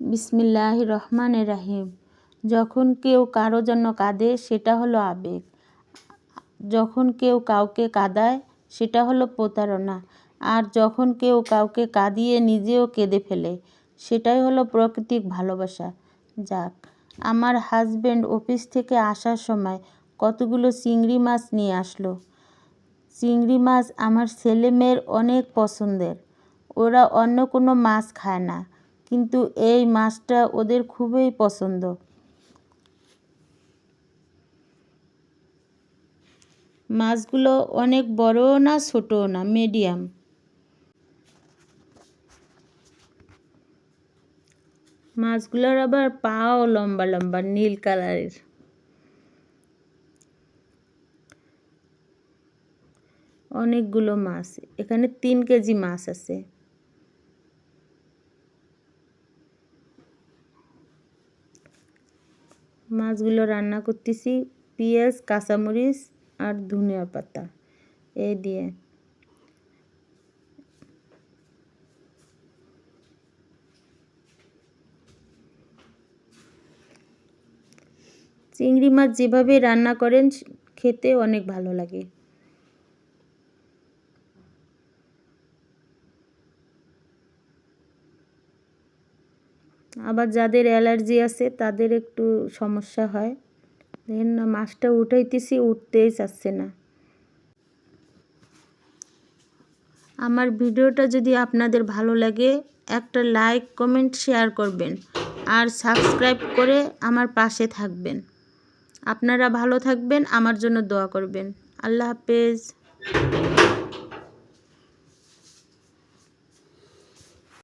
বিসমিল্লাহ রহমান রাহিম যখন কেউ কারও জন্য কাঁদে, সেটা হলো আবেগ। যখন কেউ কাউকে কাঁদায়, সেটা হলো প্রতারণা। আর যখন কেউ কাউকে কাঁদিয়ে নিজেও কেঁদে ফেলে, সেটাই হলো প্রকৃতিক ভালোবাসা। যাক, আমার হাজব্যান্ড অফিস থেকে আসার সময় কতগুলো চিংড়ি মাছ নিয়ে আসলো। চিংড়ি মাছ আমার ছেলে মেয়ের অনেক পছন্দের। ওরা অন্য কোনো মাছ খায় না। কিন্তু এই মাছটা ওদের খুবই পছন্দ। মাছগুলো অনেক বড়ও না, ছোটও না মিডিয়াম মাছগুলোর আবার পাও লম্বা লম্বা, নীল কালারের। অনেকগুলো মাছ, এখানে তিন কেজি মাছ আছে। মাছগুলো রান্না করতেছি। পেঁয়াজ, কাঁচামরিচ আর ধনিয়া পাতা। এই দিয়ে। চিংড়ি মাছ যেভাবে রান্না করেন, খেতে অনেক ভালো লাগে। আবার যাদের অ্যালার্জি আছে, তাদের একটু সমস্যা হয়। দেখেন না মাছটা উঠাইতেছি, উঠতেই চাচ্ছে না। আমার ভিডিওটা যদি আপনাদের ভালো লাগে, একটা লাইক কমেন্ট শেয়ার করবেন। আর সাবস্ক্রাইব করে আমার পাশে থাকবেন। আপনারা ভালো থাকবেন, আমার জন্য দোয়া করবেন। আল্লাহ হাফেজ।